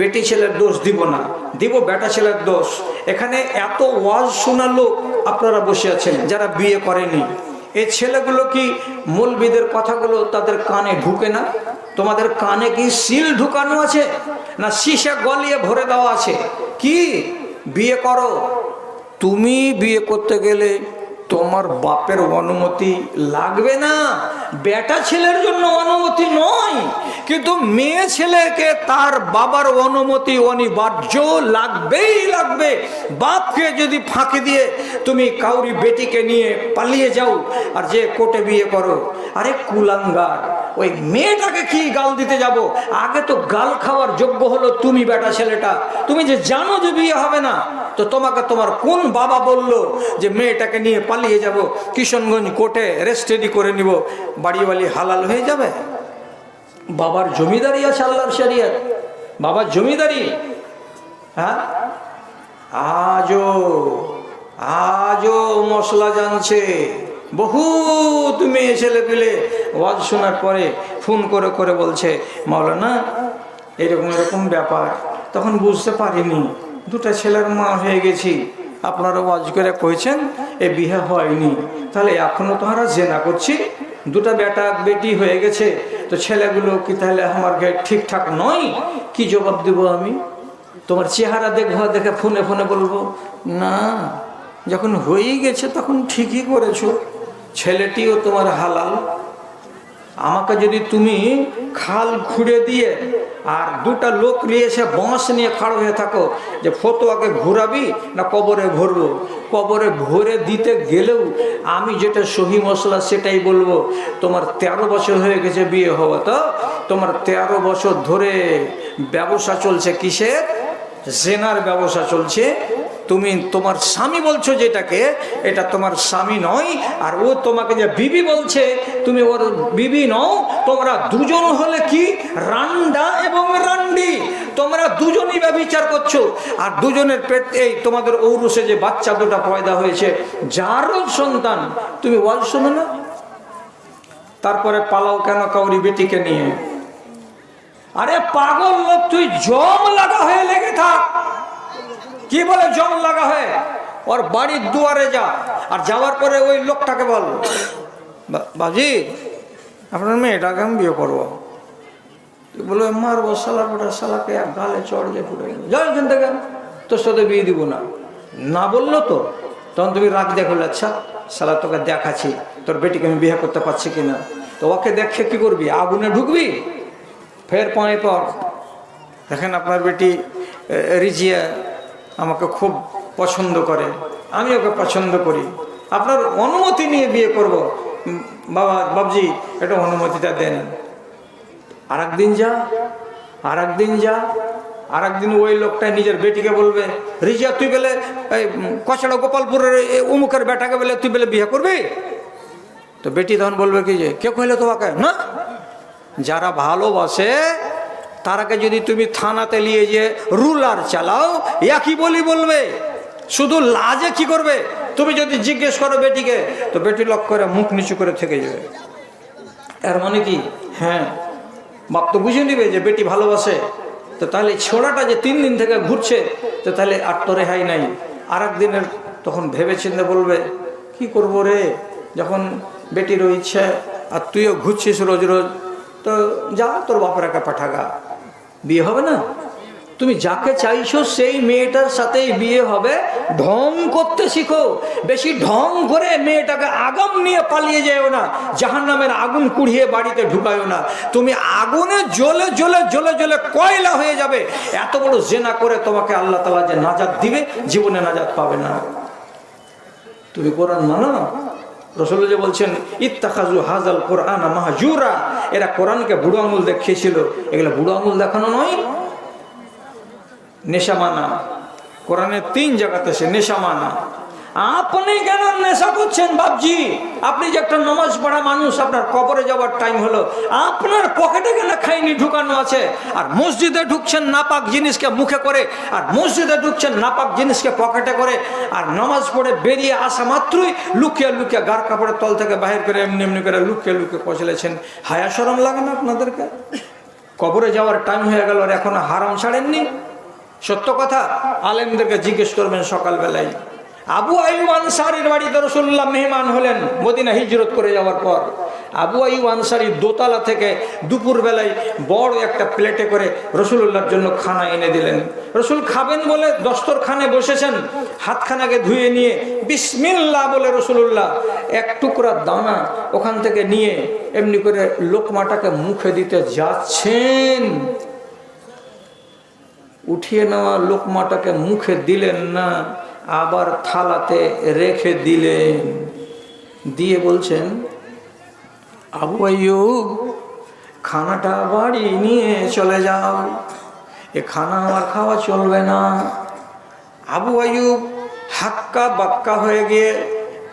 বেটি ছেলের দোষ দিব না, দিব বেটা ছেলের দোষ। এখানে এত ওয়াজ শোনা লোক আপনারা বসে আছেন, যারা বিয়ে করেনি। এই ছেলেগুলো কি মূলবিদের কথাগুলো তাদের কানে ঢুকে না? তোমাদের কানে কি সিল ঢুকানো আছে, না সীসা গলিয়ে ভরে দেওয়া আছে? কি? বিয়ে করো। তুমি বিয়ে করতে গেলে তোমার বাপের অনুমতি লাগবে না। বেটা ছেলের জন্য অনুমতি নয়, কিন্তু মেয়ে ছেলেকে তার বাবার অনুমতি অনিবার্য লাগবেই লাগবে। বাপকে যদি ফাঁকি দিয়ে তুমি কাউরি বেটিকে নিয়ে পালিয়ে যাও আর যে কোটে বিয়ে করো, আরে কুলাঙ্গার, ওই মেয়েটাকে কি গাল দিতে যাব? আগে তো গাল খাওয়ার যোগ্য হলো তুমি বেটা ছেলেটা। তুমি যে জানো যে বিয়ে হবে না, তো তোমাকে তোমার কোন বাবা বলল যে মেয়েটাকে নিয়ে পালিয়ে যাব, কিশনগঞ্জ কোর্টে রেস্টেডি করে নিব, বাড়িওয়ালি হালাল হয়ে যাবে? বাবার জমিদারি আছে আল্লাহর শরিয়ত। বাবার জমিদারি? হ্যাঁ? আজও আজও মশলা জানছে। বহুত মেয়ে ছেলে পেলে ওয়াজ শোনার পরে ফোন করে করে বলছে, মাওলানা, এরকম এরকম ব্যাপার। তখন বুঝতে পারিনি, দুটা ছেলের মা হয়ে গেছি। আপনারা ওয়াজ করে কইছেন, এ বিয়ে হয়নি। তাহলে এখনও তো আমরা জেনা করছি। দুটা বেটা বেটি হয়ে গেছে। তো ছেলেগুলো কি তাহলে আমার ঠিকঠাক নয়? কি জবাব দেব আমি? তোমার চেহারা দেখব দেখে ফোনে ফোনে বলব, না, যখন হয়েই গেছে তখন ঠিকই করেছ। ছেলেটিও তোমার হালাল। আমাকে যদি তুমি খাল খুঁড়ে দিয়ে আর দুটা লোক নিয়ে এসে বাঁশ নিয়ে খাড়ো হয়ে থাকো, যে ফতোয়াকে ঘুরাবি না কবরে ভরবো? কবরে ভরে দিতে গেলেও আমি যেটা সহি মশলা সেটাই বলব, তোমার তেরো বছর হয়ে গেছে বিয়ে হওয়া, তো তোমার তেরো বছর ধরে ব্যবসা চলছে কিসের? জেনার ব্যবসা চলছে তুমি তোমার স্বামী বলছো যেটাকে, এটা তোমার স্বামী নয়, আর ও তোমাকে যে বিবি বলছে, তুমি ওর বিবি নও, তোমরা দুজন হলে কি? রান্ডা এবং রান্ডি। তোমরা দুজনই ব্যবচার করছ। আর দুজনের পেট, এই তোমাদের ঔরসে যে বাচ্চা দুটা পয়দা হয়েছে, যারও সন্তান, তুমি ওয়াজ শোনো না? তারপরে পালাও কেন কাউরি বেটিকে নিয়ে? আরে পাগল লোক, তুই জম লাগা হয়ে লেগে থাক। কি বলে জম লাগা হয়? ওর বাড়ির দুয়ারে যা। আর যাওয়ার পরে ওই লোকটাকে বল। "বা- বাজি, আপনার মেয়েটাকে আমি বিয়ে করব। বলো, মারবো সালার পটা সালাকে এক গালে চড় যে ফুটে যাও এখান থেকে, তোর সাথে বিয়ে দিব না। না বলল তো, তখন তুমি রাগ দেখো আচ্ছা সালা তোকে দেখাচ্ছি, তোর বেটিকে আমি বিয়ে করতে পারছি কিনা। তো ওকে দেখে কি করবি? আগুনে ঢুকবি? ফের পায়ে পর, দেখেন আপনার বেটি রিজিয়া আমাকে খুব পছন্দ করে। আমি ওকে পছন্দ করি। আপনার অনুমতি নিয়ে বিয়ে করব। বাবা, বাবজি এটা অনুমতিটা দেন। আর একদিন যা আর একদিন যা আর একদিন ওই লোকটা নিজের বেটিকে বলবে, রিজিয়া, তুই বলে, এই কচড়া গোপালপুরের উমুকের বেটাকে বলে, তুই বলে বিয়ে করবি? তো বেটি তখন বলবে কি যে, কে কইলে তোমাকে? না? যারা ভালোবাসে তারাকে যদি তুমি থানাতে নিয়ে যে রুলার চালাও, একই বলি বলবে। শুধু লাজে কি করবে? তুমি যদি জিজ্ঞেস করো বেটিকে, তো বেটি লক করে মুখ নিচু করে থেকে যাবে। এর মানে কি? হ্যাঁ। বাপ তো বুঝে নিবে যে বেটি ভালোবাসে। তো তাহলে ছোড়াটা যে তিন দিন থেকে ঘুরছে, তো তাহলে আর তো রেহাই নাই। আর দিনের তখন ভেবে চিন্তে বলবে, কি করব রে? যখন বেটির ইচ্ছে, আর তুইও ঘুরছিস রোজ রোজ, তো যা, তোর বাপের একা পাঠাগা। বিয়ে হবে না? তুমি যাকে চাইছো সেই মেয়েটার সাথেই বিয়ে হবে। ঢং করতে শিখো। বেশি ঢং করে মেয়েটাকে আগাম নিয়ে পালিয়ে যেও না। জাহান নামের আগুন কুড়িয়ে বাড়িতে ঢুকায়ও না। তুমি আগুনে জ্বলে জ্বলে জ্বলে জ্বলে কয়লা হয়ে যাবে। এত বড় জেনা করে তোমাকে আল্লাহ তালা যে নাজাদ দিবে, জীবনে নাজাদ পাবে না। তুমি কোরআন মানো? রসল যে বলছেন ইত্তাখাজু হাজাল কোরআন মাহাজুরা। এরা কোরআনকে বুড়ো আঙুল দেখিয়েছিল। এগুলো বুড়ো আঙুল দেখানো নয়। নেশামানা কোরআনের তিন জায়গাতে সে নেশা মানা। আপনি কেন নেশা করছেন বাবজি আপনি যে একটা নমাজ পড়া মানুষ, আপনার কবরে যাওয়ার টাইম হলো। আপনার পকেটে কেন খাইনি, ঢুকানো আছে। আর মসজিদে ঢুকছেন নাপাক জিনিসকে মুখে করে, আর মসজিদে ঢুকছেন নাপাক জিনিসকে পকেটে করে, আর নামাজ পড়ে বেরিয়ে আসা মাত্রই লুকিয়ে লুকিয়ে গার কাপড়ের তল থেকে বাহির করে এমনি এমনি করে লুকিয়ে লুকিয়ে পচলেছেন। হায়া সরম লাগে না আপনাদেরকে? কবরে যাওয়ার টাইম হয়ে গেল আর এখনও হারাম ছাড়েননি? সত্য কথা? আলেমদেরকে জিজ্ঞেস করবেন সকালবেলায়। আবু আইব আনসারির বাড়িতে রসুল্লাহ মেহমান হলেন, মদিনা হিজরত করে যাওয়ার পর। আবু আইব আনসারি দোতলা থেকে দুপুর বেলায় বড় একটা প্লেটে করে রসুল্লাহর জন্য খানা এনে দিলেন। রসুল খাবেন বলে দস্তরখানে বসেছেন হাতখানাকে ধুয়ে নিয়ে বিসমিল্লা বলে রসুল্লাহ এক টুকরা দানা ওখান থেকে নিয়ে এমনি করে লোকমাটাকে মুখে দিতে যাচ্ছেন। উঠিয়ে নেওয়া লোকমাটাকে মুখে দিলেন না। আবার থালাতে রেখে দিলেন। দিয়ে বলছেন, আবু আয়ুব খানাটা বাড়ি নিয়ে চলে যাও। এ খানা আমার খাওয়া চলবে না। আবু আয়ুব হাক্কা বাক্কা হয়ে গিয়ে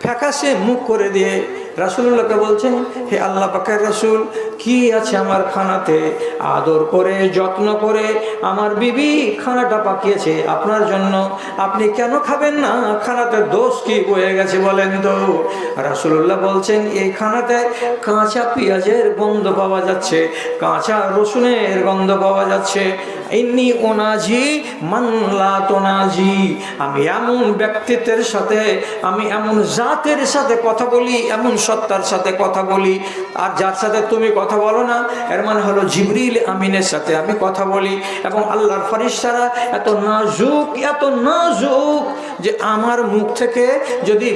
ফ্যাকাশে মুখ করে দিয়ে রাসুল্লাহকে বলছেন, হে আল্লাহ পাকের রাসুল, কি আছে আমার খানাতে? আদর করে, যত্ন করে, আমার বিবি খানাটা পাকিয়েছে, আপনার জন্য আপনি কেন খাবেন না? খানাতে দোষ কি বয়ে গেছে বলেন তো? রাসুল্লাহ বলছেন, এই খানাতে কাঁচা পেঁয়াজের গন্ধ পাওয়া যাচ্ছে, কাঁচা রসুনের গন্ধ পাওয়া যাচ্ছে ইন্নি ওনাজি মানলা তোনাজি। আমি এমন ব্যক্তিত্বের সাথে, আমি এমন জাতের সাথে কথা বলি, এমন সত্তার সাথে কথা বলি। আর যার সাথে তুমি কথা বলো না, এর মানে হলো জিবরিল আমিনের সাথে আমি কথা বলি। এবং আল্লাহর ফরিস্তারা এত নাজুক এত নাজুক যে আমার মুখ থেকে যদি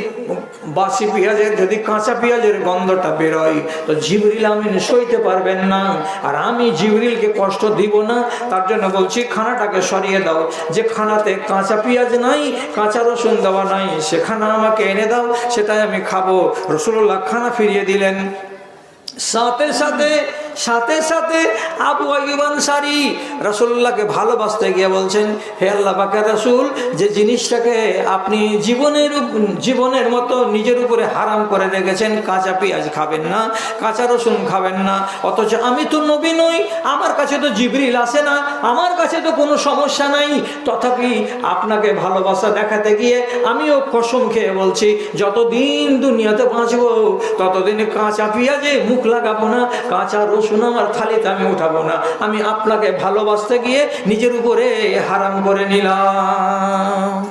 বাসি পেঁয়াজের, যদি কাঁচা পেঁয়াজের গন্ধটা বেরোয়, তো জিবরিল আমিন সইতে পারবেন না। আর আমি জিবরিলকে কষ্ট দিব না, তার জন্য বলছি, খানাটাকে সরিয়ে দাও। যে খানাতে কাঁচা পেঁয়াজ নাই, কাঁচা রসুন দেওয়া নাই সে খানা আমাকে এনে দাও, সেটাই আমি খাব। রসুল্লাহ খানা ফিরিয়ে দিলেন। সাথে সাথে সাথে সাথে আবু আইব আনসারি রসুল্লাহকে ভালোবাসতে গিয়ে বলছেন, হে আল্লাহ পাকের রসুল, যে জিনিসটাকে আপনি জীবনের জীবনের মতো নিজের উপরে হারাম করে রেখেছেন, কাঁচা পেঁয়াজ খাবেন না, কাঁচা রসুন খাবেন না, অথচ আমি তো নবী নই, আমার কাছে তো জিবরিল আসে না, আমার কাছে তো কোনো সমস্যা নাই। তথাপি আপনাকে ভালোবাসা দেখাতে গিয়ে আমিও কসম খেয়ে বলছি, যতদিন দুনিয়াতে বাঁচবো, ততদিন কাঁচা পেঁয়াজে মুখ লাগাবো না, কাঁচা রসুন আমার থালিতে আমি উঠাবো না। আমি আপনাকে ভালোবাসতে গিয়ে নিজের উপরে হারাম করে নিলাম।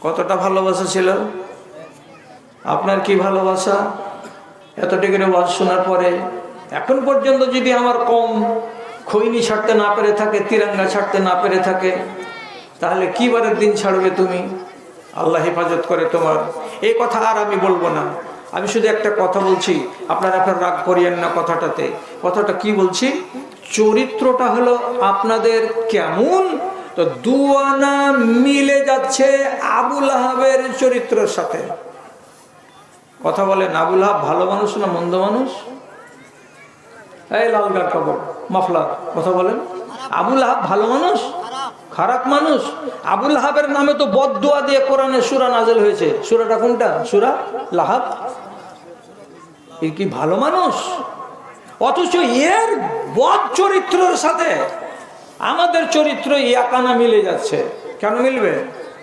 কতটা ভালোবাসা ছিল? আপনার কি ভালোবাসা? এতটুকু ওয়াজ শোনার পরে, এখন পর্যন্ত যদি আমার কম খৈনি ছাড়তে না পেরে থাকে, তিরঙ্গা ছাড়তে না পেরে থাকে, তাহলে কি বারের দিন ছাড়বে তুমি? আল্লাহ হেফাজত করে তোমার। এই কথা আর আমি বলব না। আমি শুধু একটা কথা বলছি, আপনারা আপনার রাগ করিয়েন না কথাটাতে। কথাটা কি বলছি? চরিত্রটা হলো আপনাদের কেমন? তো দুয়ানা মিলে যাচ্ছে আবুল আহাবের চরিত্রের সাথে। কথা বলেন আবুল আহাব ভালো মানুষ না মন্দ মানুষ? এই লালগার কাপড়, মাফলার, কথা বলেন। আবুল আহাব ভালো মানুষ? খারাপ মানুষ? আবুল হাবের নামে তো বদুয়া দিয়ে কোরআনে সুরা নাজেল হয়েছে। সুরাটা কোনটা? সুরা লাহাব। এ কি ভালো মানুষ? অথচ এর বদ চরিত্রের সাথে আমাদের চরিত্র একানা মিলে যাচ্ছে। কেন মিলবে?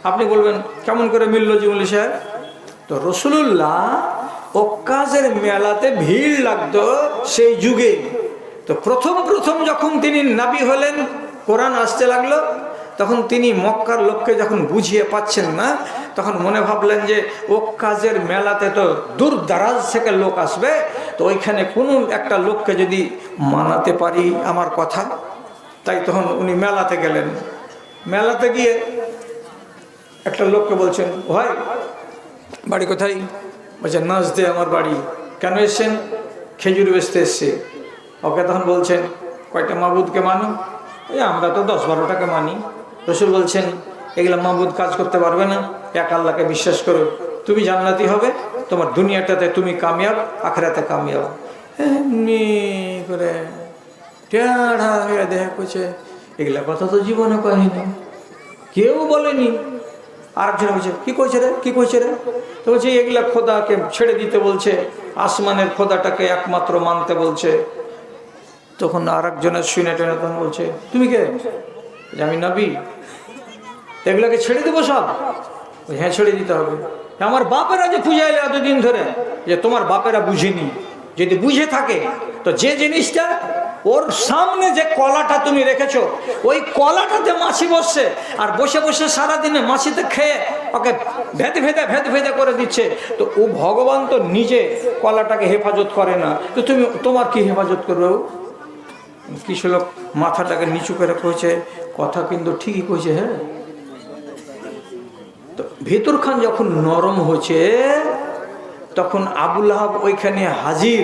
আপনি বলবেন, কেমন করে মিলল জীবন সাহেব? তো রসুল্লাহ ওকাজের মেলাতে ভিড় লাগতো সেই যুগে। তো প্রথম প্রথম যখন তিনি নাবি হলেন, কোরআন আসতে লাগল তখন তিনি মক্কার লোককে যখন বুঝিয়ে পাচ্ছেন না, তখন মনে ভাবলেন যে, ও কাজের মেলাতে তো দূর দারাজ থেকে লোক আসবে, তো ওইখানে কোনো একটা লোককে যদি মানাতে পারি আমার কথা। তাই তখন উনি মেলাতে গেলেন। মেলাতে গিয়ে একটা লোককে বলছেন ভাই, বাড়ি কোথায়? বলছে নাচ দে আমার বাড়ি। কেন এসছেন? খেজুর বেচতে এসছে। ওকে তখন বলছেন, কয়টা মাহবুদকে মানো? এই আমরা তো দশ বারোটাকে মানি। রসুল বলছেন, এগুলো মাহবুদ কাজ করতে পারবে না। এক আল্লাহকে বিশ্বাস করো। তুমি জান্নাতি হবে। তোমার দুনিয়াটাতে তুমি কামিয়াব, আখরাতে কামিয়াব। এমনি করে টেড়া হয়ে দেখা করছে। এগুলা কথা তো জীবনে কহিনি কেউ বলেনি। আরেকজন বলছে, কি কইছে রে? কি কইছে রে? তো বলছে, এগুলা খোদাকে ছেড়ে দিতে বলছে। আসমানের খোদাটাকে একমাত্র মানতে বলছে। তখন আর একজনের শুনে টেনে তখন বলছে, তুমি কে? আমি নবী। এগুলাকে ছেড়ে দেবো সব? হ্যাঁ ছেড়ে দিতে হবে। আমার বাপেরা যে পূজা এলে এতদিন ধরে যে তোমার বাপেরা বুঝেনি। যদি বুঝে থাকে, তো যে জিনিসটা ওর সামনে যে কলাটা তুমি রেখেছো, ওই কলাটাতে মাছি বসছে, আর বসে বসে সারাদিনে মাছিতে খেয়ে ওকে ভেদে ভেদে ভেদে ভেদে করে দিচ্ছে। তো ও ভগবান তো নিজে কলাটাকে হেফাজত করে না। তো তুমি, তোমার কি হেফাজত করবে ও? কিছু লোক মাথাটাকে নিচু করে কইছে? কথা কিন্তু ঠিকই কইছে হ্যাঁ? তো ভেতর খান যখন নরম হয়েছে, তখন আবুল আহাব ওইখানে হাজির।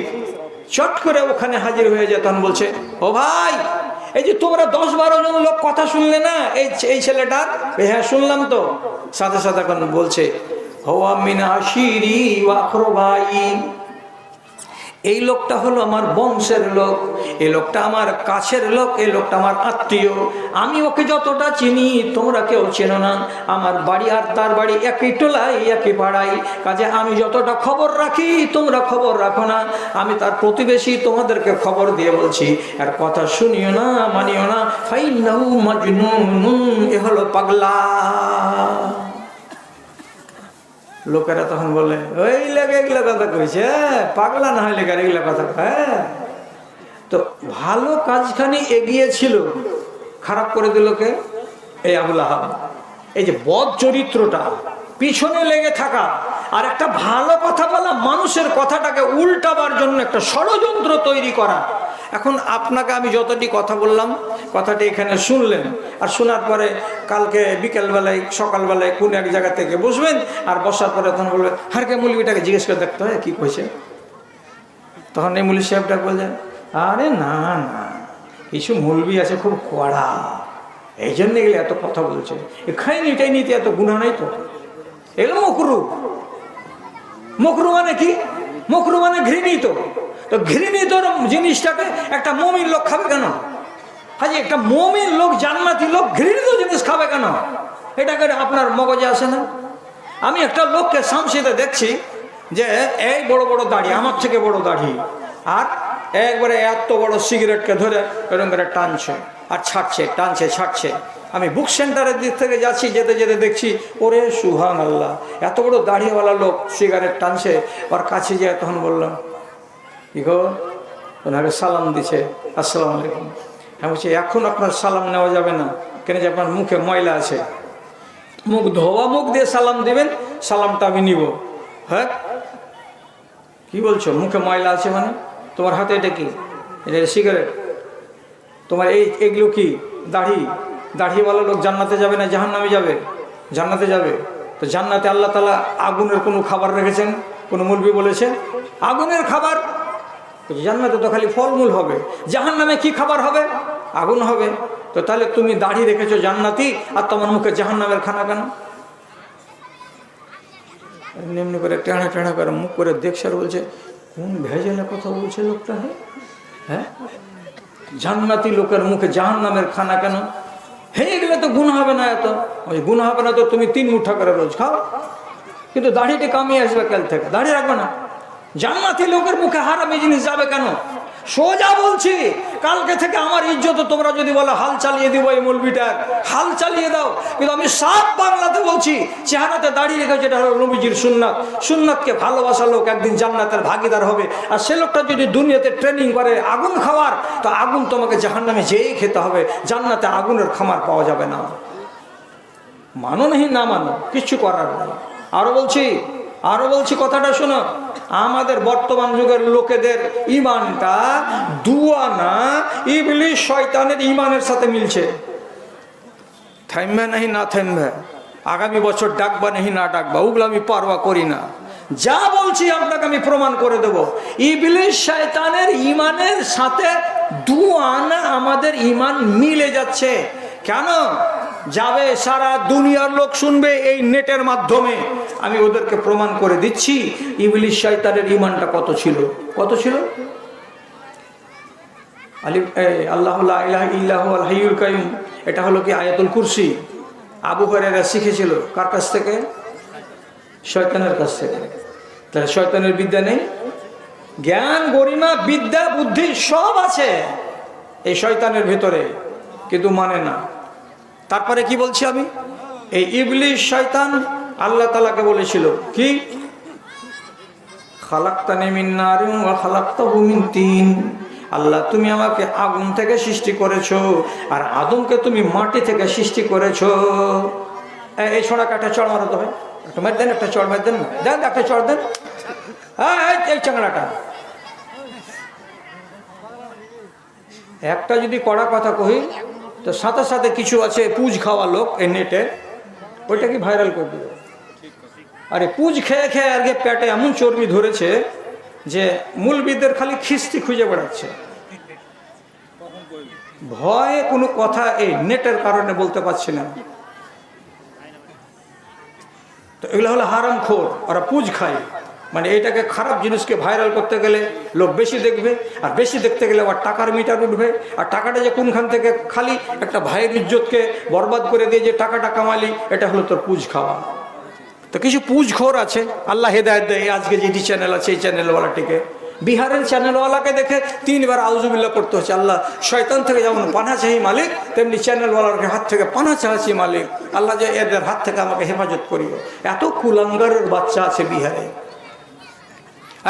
চট করে ওখানে হাজির হয়ে যায়, তখন বলছে, ও ভাই, এই যে তোমরা দশ বারো জন লোক কথা শুনলে না, এই এই ছেলেটার? হ্যাঁ শুনলাম তো। সাথে সাথে এখন বলছে, হওয়া মিনা শিরি ওয়াখরো ভাই এই লোকটা হলো আমার বংশের লোক, এই লোকটা আমার কাছের লোক, এই লোকটা আমার আত্মীয়। আমি ওকে যতটা চিনি, তোমরা কেউ চেনো না। আমার বাড়ি আর তার বাড়ি একই টোলাই একই পাড়াই কাজে আমি যতটা খবর রাখি, তোমরা খবর রাখো না। আমি তার প্রতিবেশী, তোমাদেরকে খবর দিয়ে বলছি আর কথা শুনিও না, মানিও না। মাজনুন এ হলো পাগলা। লোকেরা তখন বলে, ওই লেগে এগুলো কথা কইছে পাগলা না হয় লেগে এগুলো কথা হ্যাঁ তো ভালো কাজখানি এগিয়েছিল খারাপ করে দিল কে? এই আবুল আহাব। এই যে বদ চরিত্রটা, পিছনে লেগে থাকা আর একটা ভালো কথা বলা, মানুষের কথাটাকে উল্টাবার জন্য একটা ষড়যন্ত্র তৈরি করা। এখন আপনাকে আমি যতটি কথা বললাম, কথাটি এখানে শুনলেন, আর শোনার পরে কালকে বিকেলবেলায়, সকালবেলায় কোন এক জায়গা থেকে বসবেন, আর বসার পরে তখন বলবেন হারকে মুলবিটাকে জিজ্ঞেস করে দেখতে হয়, কী কইছে? তখন এই মুলি সাহেবটা বলছেন আরে না না, কিছু মুলবি আছে খুব কড়া, এই জন্য এগুলো এত কথা বলছে। এখানে এটাই নিতে এত গুণা নাই তো? এগুলো মকরু মকরু মানে কি? মকরু মানে ঘৃণিত। তো ঘৃণিত জিনিসটাকে একটা মমিন লোক খাবে কেন? হাজি, একটা মমিন লোক, জান্নাতি লোক ঘৃণিত জিনিস খাবে কেন? এটা করে আপনার মগজে আসে না? আমি একটা লোককে শামসিতে দেখছি যে এই বড় বড় দাড়ি, আমার থেকে বড় দাড়ি, আর একবারে এত বড় সিগারেটকে ধরে এরকম করে টানছে, আর ছাড়ছে, টানছে, ছাড়ছে। আমি বুক সেন্টারের দিক থেকে যাচ্ছি, যেতে যেতে দেখছি, ওরে সুহান আল্লাহ এত বড় দাড়িওয়ালা লোক সিগারেট টানছে, ওর কাছে যায় তখন বললাম, কি গো? ওনাকে সালাম দিছে, আসসালামু আলাইকুম। হ্যাঁ বলছি, এখন আপনার সালাম নেওয়া যাবে না, কেন যে আপনার মুখে ময়লা আছে। মুখ ধোয়া মুখ দিয়ে সালাম দিবেন, সালামটা আমি নিব। হ্যাঁ? কি বলছো? মুখে ময়লা আছে মানে? তোমার হাতে এটা কি? এটা সিগারেট তোমার এই, এগুলো কি? দাড়ি? দাড়িওয়ালা লোক জান্নাতে যাবে না জাহান নামে যাবে, জান্নাতে যাবে। তো জান্নাতে আল্লাহ তালা আগুনের কোনো খাবার রেখেছেন, কোনো মুরবি বলেছে আগুনের খাবার? জান্নাতে তো খালি ফলমূল হবে। জাহান নামে কি খাবার হবে? আগুন হবে। তো তাহলে তুমি দাড়ি রেখেছো জান্নাতি, আর তোমার মুখে জাহান নামের খানা কেন? এমনি করে টেঁড়া টেঁড়া করে মুখ করে দেখছে আর বলছে, কোন ভেজালে কথা বলছে লোকটা হ্যাঁ? জান্নাতি লোকের মুখে জাহান নামের খানা কেন? হে এগুলো তো গুণ হবে না এত। ওই গুণ হবে না তো তুমি তিন মুঠা করে রোজ খাও। কিন্তু দাড়িটা কামিয়ে আসবে কাল থেকে। দাঁড়িয়ে রাখবে না। জান্নাতি লোকের মুখে হারামি জিনিস যাবে কেন? সোজা বলছি, কালকে থেকে আমার ইজ্জত তোমরা যদি বলো, হাল চালিয়ে দিব এই মলবিটার হাল চালিয়ে দাও। কিন্তু আমি সাপ বাংলাতে বলছি, চেহারাতে দাঁড়িয়ে রেখে যেটা হলো নবীজির সুন্নাত। সুন্নাতকে ভালোবাসা লোক একদিন জান্নাতের ভাগিদার হবে। আর সে লোকটা যদি দুনিয়াতে ট্রেনিং করে, আগুন খাওয়ার, তো আগুন তোমাকে জাহান্নামে যেয়েই খেতে হবে। জান্নাতে আগুনের খামার পাওয়া যাবে না। মানো নাহি, না মানো কিচ্ছু করার নেই। আরও বলছি আরও বলছি কথাটা শোনো। আমাদের বর্তমান যুগের লোকেদের ইমানটা দুয়ানা ইবলিশ শয়তানের ইমানের সাথে মিলছে। থামবে নাহি, না থামবে। আগামী বছর ডাকবা নাহি, না ডাকবা। ওগুলো আমি পারওয়া করি না। যা বলছি আপনাকে আমি প্রমাণ করে দেব। ইবলিশ শয়তানের ইমানের সাথে দুয়ানা আমাদের ইমান মিলে যাচ্ছে। কেন? যাবে, সারা দুনিয়ার লোক শুনবে এই নেটের মাধ্যমে। আমি ওদেরকে প্রমাণ করে দিচ্ছি ইবলিশ শয়তানের ইমানটা কত ছিল? কত ছিল? আল্লাহ ইল্লাহ আল এটা হলো কি আয়াতুল কুরসি? আবু হরেরা শিখেছিল। কার কাছ থেকে? শয়তানের কাছ থেকে। তাহলে শয়তানের বিদ্যা নেই? জ্ঞান, গরিমা, বিদ্যা, বুদ্ধি সব আছে এই শয়তানের ভেতরে, কিন্তু মানে না। তারপরে কি বলছি আমি? এই ইবলিশ শয়তান আল্লাহ তালাকে বলেছিল, কি? আল্লাহ, তুমি আমাকে আগুন থেকে সৃষ্টি করেছ আর আদমকে তুমি মাটি থেকে সৃষ্টি করেছ। এই ছোড়া একটা চড় মারো তো ভাই। একটা মার দেন, একটা চড় মার দেন। দেন, একটা চড় দেন। হ্যাঁ এই- এই চাংড়াটা একটা যদি কড়া কথা কহি তো সাথে সাথে কিছু আছে পুজ খাওয়া লোক এই নেটে ওইটা কি ভাইরাল করে দেবে আরে পুজ খেয়ে খেয়ে আগে পেটে এমন চর্বি ধরেছে যে মূলবিদের খালি খিস্তি খুঁজে বেড়াচ্ছে। ভয়ে কোনো কথা এই নেটের কারণে বলতে পারছি না। তো এগুলো হলো হারাম খোর ওরা পুজ খায়। মানে এটাকে খারাপ জিনিসকে ভাইরাল করতে গেলে লোক বেশি দেখবে, আর বেশি দেখতে গেলে আবার টাকার মিটার উঠবে। আর টাকাটা যে কোনখান থেকে খালি একটা ভাইয়ের ইজ্জতকে বরবাদ করে দিয়ে যে টাকাটা কামালি, এটা হলো তোর পুজ খাওয়া। তো কিছু পুজ খোর আছে, আল্লাহ হেদায়ত দেয় আজকে যেটি চ্যানেল আছে, এই চ্যানেলওয়ালাটিকে বিহারের চ্যানেলওয়ালাকে দেখে তিনবার আউজুবিল্লা করতে হচ্ছে, আল্লাহ শয়তান থেকে যেমন পানা চাহি মালিক, তেমনি চ্যানেলওয়ালার হাত থেকে পানা চাহাচ্ছি মালিক। আল্লাহ যে এদের হাত থেকে আমাকে হেফাজত করিও। এত কুলাঙ্গারের বাচ্চা আছে বিহারে।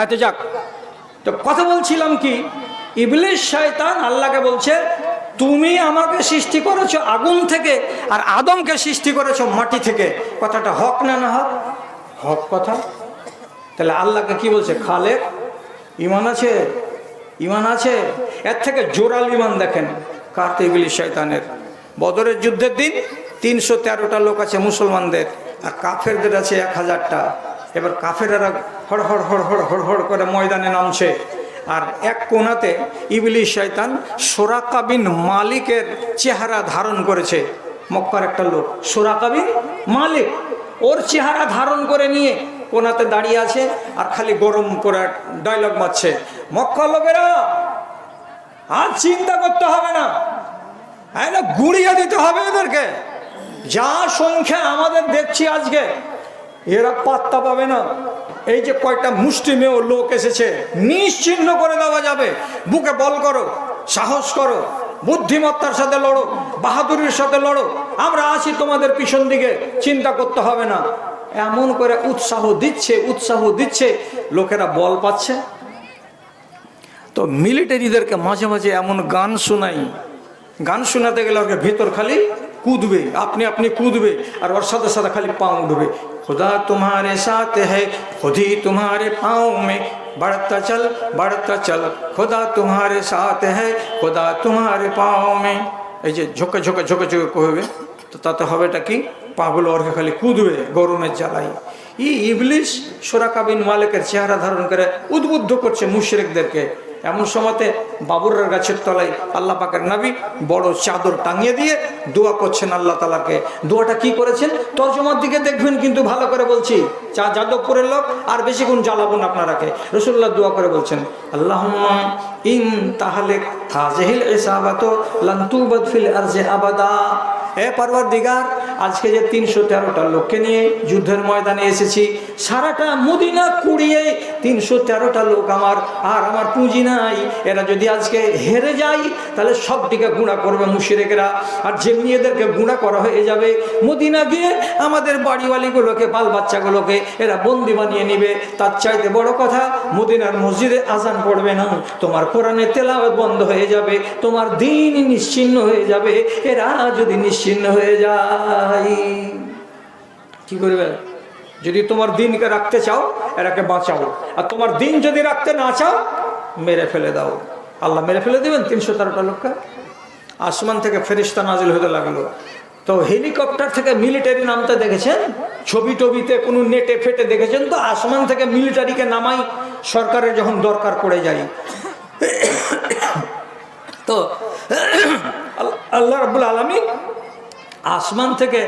এত যাক। তো কথা বলছিলাম কি ইবলিশ শয়তান আল্লাহকে বলছে, তুমি আমাকে সৃষ্টি করেছ আগুন থেকে আর আদমকে সৃষ্টি করেছ মাটি থেকে। কথাটা হক না না হক? হক কথা। তাহলে আল্লাহকে কি বলছে? খালেক, ইমান আছে? ইমান আছে? এর থেকে জোরাল ইমান দেখেন। কার তো ইবলিশ শয়তানের? বদরের যুদ্ধের দিন তিনশো তেরোটা লোক আছে মুসলমানদের, আর কাফেরদের আছে এক হাজারটা। এবার কাফেরেরা হড় হড় হড় হড় হড় হড় করে ময়দানে নামছে। আর এক কোনাতে ইবলিশ শয়তান সোরাকাবিন মালিকের চেহারা ধারণ করেছে। মক্কার একটা লোক সোরাকাবিন মালিক, ওর চেহারা ধারণ করে নিয়ে কোনাতে দাঁড়িয়ে আছে আর খালি গরম করে ডায়লগ মারছে। মক্কা লোকেরা, আর চিন্তা করতে হবে হ্যাঁ না, গুড়িয়ে দিতে হবে এদেরকে। যা সংখ্যা আমাদের দেখছি আজকে এরা পাত্তা পাবে না। এই যে কয়টা মুষ্টিমেয় লোক এসেছে, নিশ্চিহ্ন করে দেওয়া যাবে। বুকে বল করো, সাহস করো, বুদ্ধিমত্তার সাথে লড়ো, বাহাদুরির সাথে লড়ো। আমরা আছি তোমাদের পিছন দিকে, চিন্তা করতে হবে না। এমন করে উৎসাহ দিচ্ছে উৎসাহ দিচ্ছে, লোকেরা বল পাচ্ছে। তো মিলিটারিদেরকে মাঝে মাঝে এমন গান শোনাই। গান শোনাতে গেলে ওকে ভেতর খালি কুদবে, আপনি আপনি কুদবে, আর ওর সাথে সাথে খালি পাও উঠবে खुदा तुम्हारे साथ है खुद ही तुम्हारे पाँव में बढ़ता चल बढ़ता चल खुदा तुम्हारे साथ है खुदा तुम्हारे पाँव में এই যে ঝোঁকে ঝোঁকে ঝোঁকে ঝোঁকে কহবে তো তাতে হবেটা কি পাগুলো ওরকে খালি কুদবে গরমের জ্বালাই ই ইবলিশ সোরাকাবিন মালিকের চেহারা ধারণ করে উদ্বুদ্ধ করছে মুশরিকদেরকে এমন সময়তে বাবুরের গাছের তলায় আল্লাহ পাকের নাবি বড় চাদর টাঙিয়ে দিয়ে দোয়া করছেন আল্লাহ তালাকে দোয়াটা কি করেছেন? তর্জমার দিকে দেখবেন কিন্তু ভালো করে বলছি, চা যাদবপুরের লোক আর বেশিক্ষণ জ্বালাবো না আপনারাকে। রসুল্লাহ দোয়া করে বলছেন আল্লাহ ইন তাহলে হাজহিল এসাবাত লান্তুবাদ ফিল আরজে আবাদা। এ পারবার দিগার আজকে যে তিনশো তেরোটা লোককে নিয়ে যুদ্ধের ময়দানে এসেছি, সারাটা মদিনা কুড়িয়ে তিনশো তেরোটা লোক আমার, আর আমার পুঁজি নাই। এরা যদি আজকে হেরে যায়, তাহলে সব দিকে গুণা করবে মুশিরেকেরা। আর যেমনি এদেরকে গুণা করা হয়ে যাবে, মদিনা গিয়ে আমাদের বাড়িওয়ালিগুলোকে বাল বাচ্চাগুলোকে এরা বন্দি বানিয়ে নিবে। তার চাইতে বড় কথা, মদিনার মসজিদে আজান পড়বে না। তোমার কোরআনে তেলাওয়াত বন্ধ হয়ে যাবে, তোমার দিন নিশ্চিন্ন হয়ে যাবে। এরা যদি নিশ্চিন্ন হয়ে যায় কি করবে? যদি তোমার দিনকে রাখতে চাও, এরাকে বাঁচাও। আর তোমার দিন যদি রাখতে না চাও, মেরে ফেলে দাও। আল্লাহ মেরে ফেলে দেবেন তিনশো তেরোটা লোককে। আসমান থেকে ফেরিস্তা নাজিল হতে লাগল। তো হেলিকপ্টার থেকে মিলিটারি নামতে দেখেছেন? ছবি টবিতে কোনো নেটে ফেটে দেখেছেন? তো আসমান থেকে মিলিটারিকে নামাই সরকারের যখন দরকার পড়ে যায়। তো আল্লাহ রাবুল আলমী আসমান থেকে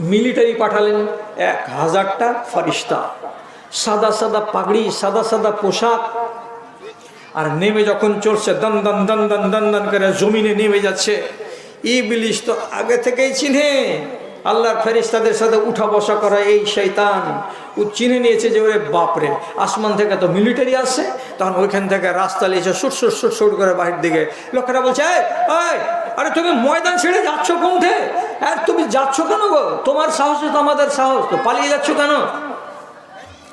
মিলিটারি পাঠালেন এক হাজারটা ফারিস্তা। সাদা সাদা পাগড়ি, সাদা সাদা পোশাক। আর নেমে যখন চড়ছে, দন দন দন দন দন দন করে জমিনে নেমে যাচ্ছে। ই বিলিশ তো আগে থেকেই চিনে। আল্লাহর ফেরিস্তাদের সাথে উঠা বসা করা এই শৈতান ও চিনে নিয়েছে যে ওরে বাপরে আসমান থেকে তো মিলিটারি আসছে তখন ওইখান থেকে রাস্তা লিয়েছে সুট সুট সুট সুট করে বাহির দিকে। লোকেরা বলছে "এই, এই, আরে তুমি ময়দান ছেড়ে যাচ্ছ কোনঠে আর তুমি যাচ্ছ কেন গো? তোমার সাহস তো আমাদের সাহস তো পালিয়ে যাচ্ছ কেন?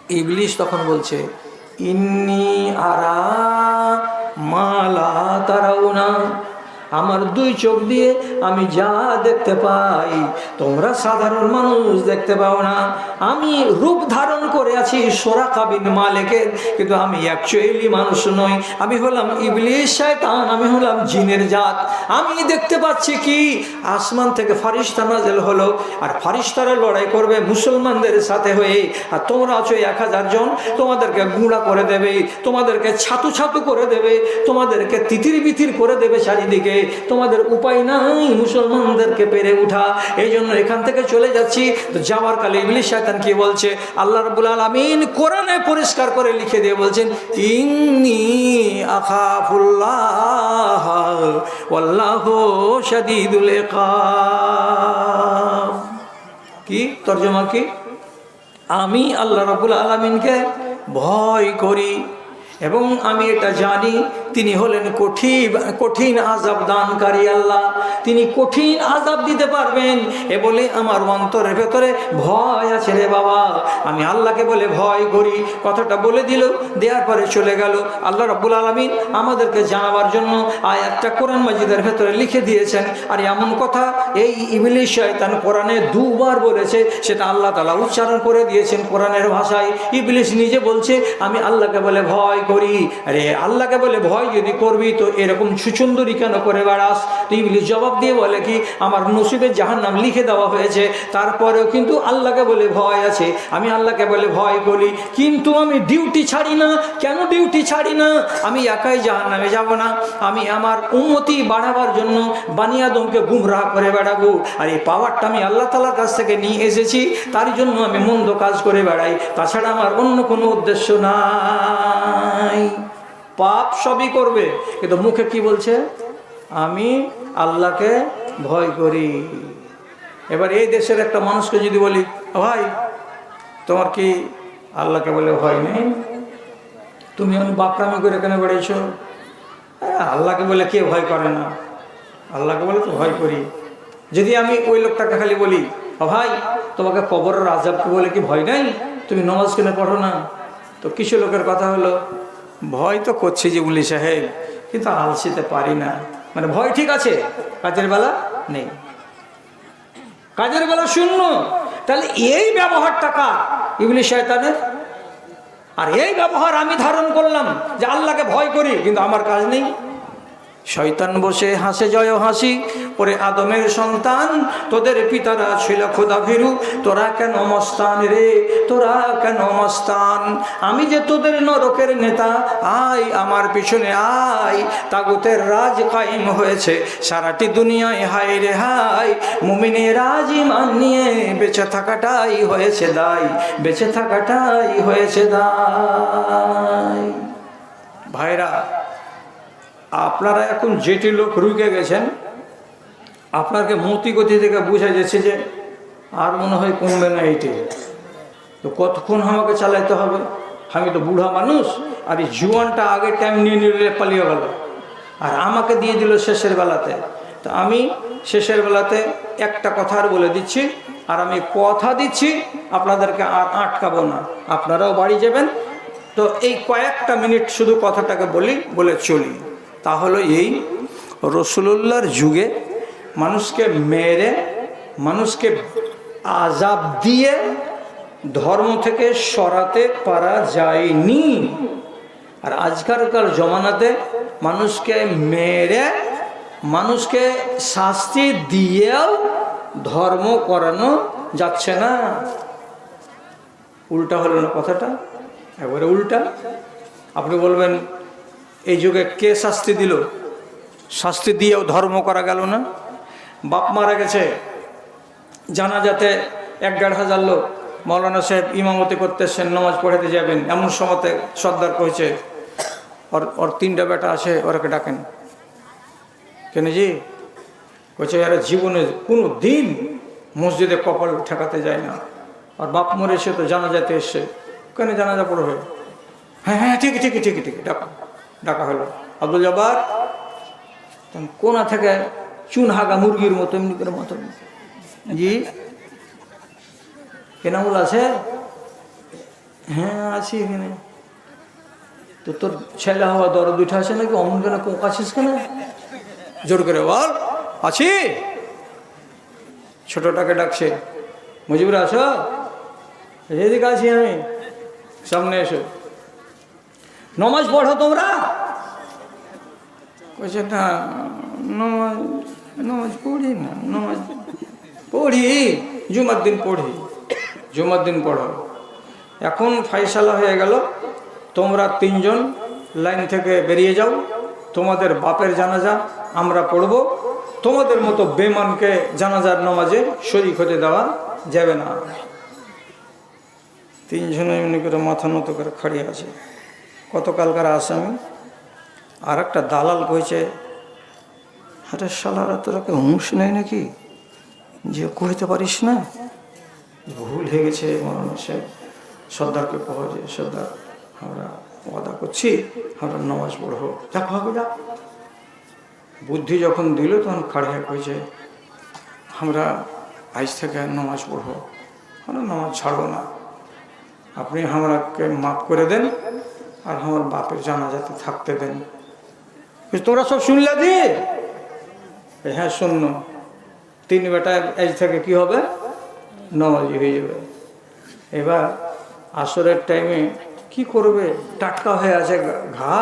ইবলিশ তখন বলছে ইন্নি আরা মালা তারাও না আমার দুই চোখ দিয়ে আমি যা দেখতে পাই, তোমরা সাধারণ মানুষ দেখতে পাও না। আমি রূপ ধারণ করে আছি সোরা কাবিন মালিকের, কিন্তু আমি অ্যাকচুয়ালি মানুষ নই। আমি হলাম ইবলিশ শয়তান, আমি হলাম জিনের জাত। আমি দেখতে পাচ্ছি কি? আসমান থেকে ফারিস্তা নাজেল হলো, আর ফারিস্তারা লড়াই করবে মুসলমানদের সাথে হয়ে। আর তোমরা আছো এক হাজার জন, তোমাদেরকে গুঁড়া করে দেবে, তোমাদেরকে ছাতু ছাতু করে দেবে, তোমাদেরকে তিতির বিতির করে দেবে চারিদিকে। তোমাদের উপায় নাই মুসলমানদেরকে পেরে উঠা। এই জন্য এখান থেকে চলে যাচ্ছি। তো যাওয়ার কালে ইংলিশ শয়তান কি বলছে? আল্লাহ রাব্বুল আলামিন কোরআনে পরিষ্কার করে লিখে দিয়ে বলছেন, ইন্নি আখাফুল্লাহ কি? তর্জমা কি? আমি আল্লাহ রাবুল আলমিনকে ভয় করি। এবং আমি এটা জানি, তিনি হলেন কঠিন কঠিন আজাব দানকারী আল্লাহ। তিনি কঠিন আজাব দিতে পারবেন। এ বলে আমার অন্তরের ভেতরে ভয় আছে রে বাবা। আমি আল্লাহকে বলে ভয় করি। কথাটা বলে দিল, দেওয়ার পরে চলে গেল। আল্লাহ রব্বুল আলমিন আমাদেরকে জানাবার জন্য আয়াতটা কোরআন মাজিদের ভেতরে লিখে দিয়েছেন। আর এমন কথা এই ইবলিশ শয়তান কোরআনে দুবার বলেছে, সেটা আল্লাহ তালা উচ্চারণ করে দিয়েছেন কোরআনের ভাষায়। ইবলিশ নিজে বলছে, আমি আল্লাহকে বলে ভয় করি। আরে আল্লাহকে বলে ভয় যদি করবি তো এরকম সুচুন্দরী কেন করে বেড়াস? তুই জবাব দিয়ে বলে কি, আমার নসিবের জাহার নাম লিখে দেওয়া হয়েছে, তারপরেও কিন্তু আল্লাহকে বলে ভয় আছে। আমি আল্লাহকে বলে ভয় করি, কিন্তু আমি ডিউটি ছাড়ি না। কেন ডিউটি ছাড়ি না? আমি একাই জাহার নামে যাব না। আমি আমার উন্নতি বাড়াবার জন্য বানিয়াদমকে গুমরাহ করে বেড়াবো। আর এই পাওয়ারটা আমি আল্লাহ তালার কাছ থেকে নিয়ে এসেছি, তার জন্য আমি মন্দ কাজ করে বেড়াই। তাছাড়া আমার অন্য কোনো উদ্দেশ্য নাই। পাপ সবই করবে। কিন্তু মুখে কি বলছে? আমি আল্লাহকে ভয় করি। এবার এই দেশের একটা মানুষকে যদি বলি, ভাই, তোমার কি আল্লাহকে বলে ভয় নেই? তুমি আমি বাপরামি করে কেন বেড়েছ? আল্লাহকে বলে কে ভয় করে না? আল্লাহকে বলে তো ভয় করি। যদি আমি ওই লোকটাকে খালি বলি "ও ভাই, তোমাকে কবরের আজাবকে বলে কি ভয় নাই? তুমি নমাজ কেনে পড়ো না? তো কিছু লোকের কথা হলো ভয় তো করছি যে উলি সাহেব, কিন্তু আলসিতে পারি না। মানে ভয় ঠিক আছে, কাজের বেলা নেই। কাজের বেলা শূন্য। তাহলে এই ব্যবহারটা কার? ইবলি শয়তানের? আর এই ব্যবহার আমি ধারণ করলাম যে আল্লাহকে ভয় করি, কিন্তু আমার কাজ নেই। শয়তান বসে হাসে, জয় হাসি। ওরে আদমের সন্তান, তোদের পিতারা ছিল খোদা ভীরু। তোরা কেন মস্তান রে? তোরা কেন মস্তান? আমি যে তোদের নরকের নেতা, আয় আমার পিছনে আয়। তাগুতের রাজ কায়েম হয়েছে, সারাটি দুনিয়ায় হায় রে হায়। মুমিনে রাজ ইমান নিয়ে বেঁচে থাকাটাই হয়েছে দায়, বেঁচে থাকাটাই হয়েছে দায়। ভাইরা আপনারা এখন যেটি লোক রুকে গেছেন, আপনাকে মতি গতি থেকে বোঝা যাচ্ছে যে আর মনে হয় কমবে না এইটি। তো কতক্ষণ আমাকে চালাইতে হবে? আমি তো বুড়া মানুষ, আর এই জুয়ানটা আগের টাইম নিয়ে নিলে পালিয়ে গেল। আর আমাকে দিয়ে দিল শেষের বেলাতে। তো আমি শেষের বেলাতে একটা কথা আর বলে দিচ্ছি, আর আমি কথা দিচ্ছি, আপনাদেরকে আর আটকাবো না। আপনারাও বাড়ি যাবেন। তো এই কয়েকটা মিনিট শুধু কথাটাকে বলি, বলে চলি। তা হলো এই রসুলুল্লাহর যুগে মানুষকে মেরে, মানুষকে আজাব দিয়ে ধর্ম থেকে সরাতে পারা যায়নি। আর আজকালকার জমানাতে মানুষকে মেরে, মানুষকে শাস্তি দিয়েও ধর্ম করানো যাচ্ছে না। উল্টা হলো না কথাটা? একবারে উল্টা। আপনি বলবেন এই যুগে কে শাস্তি দিল? শাস্তি দিয়েও ধর্ম করা গেল না। বাপ মারা গেছে। জানা যাতে এক দেড় হাজার লোক মৌলানা সাহেব ইমামতি করতে এসছেন, নামাজ পড়াতে যাবেন। এমন সময়তে সর্দার কয়েছে ওর ওর তিনটা বেটা আছে, ওরাকে ডাকেন। কেন জি? কইছে এরা জীবনে কোনো দিন মসজিদে কপাল ঠেকাতে যায় না। আর বাপ মরেছে তো জানা যাতে এসছে। কেন জানাজা পড়বে? হ্যাঁ হ্যাঁ ঠিক ঠিক ঠিক ঠিক ডাকা। ডাকা হলো। আব্দুল জব্বার কোনা থেকে চুন হাগা মুরগির মতো, এমনি করে মতো জি। কেনামুল আছে? হ্যাঁ আছি এখানে। তো তোর ছেলে হওয়া দরদ দুইটা আছে নাকি? অমন কেন কোকাছিস কেন জোর করে বল। আছি। ছোটটাকে ডাকছে। মুজিবুর, আসো। এদিকে আছি আমি। সামনে এসো। নমাজ পড়ো তোমরা? কইছে, না, নমাজ নমাজ পড়ি না, নমাজ পড়ি, জুমার দিন পড়ি, জুমার দিন পড়ো। এখন ফাইসালা হয়ে গেল, তোমরা তিনজন লাইন থেকে বেরিয়ে যাও, তোমাদের বাপের জানাজা আমরা পড়ব, তোমাদের মতো বেমানকে জানাজার নামাজে শরিক হতে দেওয়া যাবে না। তিনজনে এমনি করে মাথা নত করে খাড়িয়ে আছে। গতকালকার আসামি আর একটা দালাল কইছে, আরে শালারা, তোরা কেউ হুঁশ নেই নাকি? যে কইতে পারিস না? ভুল হয়ে গেছে মরণ সর্দারকে কহ যে, সর্দার, আমরা ওয়াদা করছি, আমরা নামাজ পড়ব। দেখো হবে যা। বুদ্ধি যখন দিল, তখন খাড়িয়া কইছে, আমরা আজ থেকে নামাজ পড়ব, আমরা নামাজ ছাড়বো না। আপনি আমাকে মাফ করে দেন আর আমার বাপের জানাজাতে থাকতে দেন। তোরা সব শুনলে দি হ্যাঁ শূন্য। তিন বেটা আজ থেকে কি হবে? নামাজি হয়ে যাবে। এবার আসরের টাইমে কি করবে? টাটকা হয়ে আছে ঘা।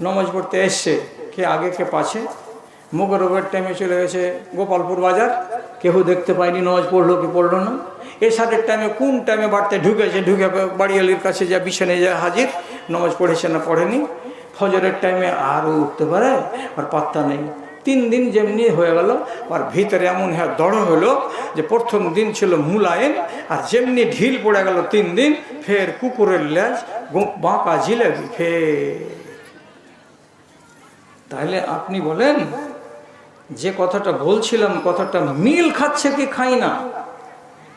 নমাজ পড়তে এসছে। কে আগে, কে পাছে? মোগরবের টাইমে চলে গেছে গোপালপুর বাজার। কেউ দেখতে পায়নি নমাজ পড়ল কি পড়ল না। এসারের টাইমে কোন টাইমে বাড়তে ঢুকেছে, ঢুকে বাড়িয়ালির কাছে যা বিছানে যা হাজির, নমাজ পড়েছে না পড়েনি। ফজরের টাইমে আরও উঠতে পারে, আর পাত্তা নেই। তিন দিন যেমনি হয়ে গেল, আর ভিতরে এমন হ্যাঁ দড় হলো যে প্রথম দিন ছিল মুলায়েম, আর যেমনি ঢিল পড়ে গেল তিন দিন, ফের কুকুরের গো- বাঁকা জিলেবি, ফের। তাহলে আপনি বলেন যে কথাটা বলছিলাম কথাটা মিল খাচ্ছে কি খাই না?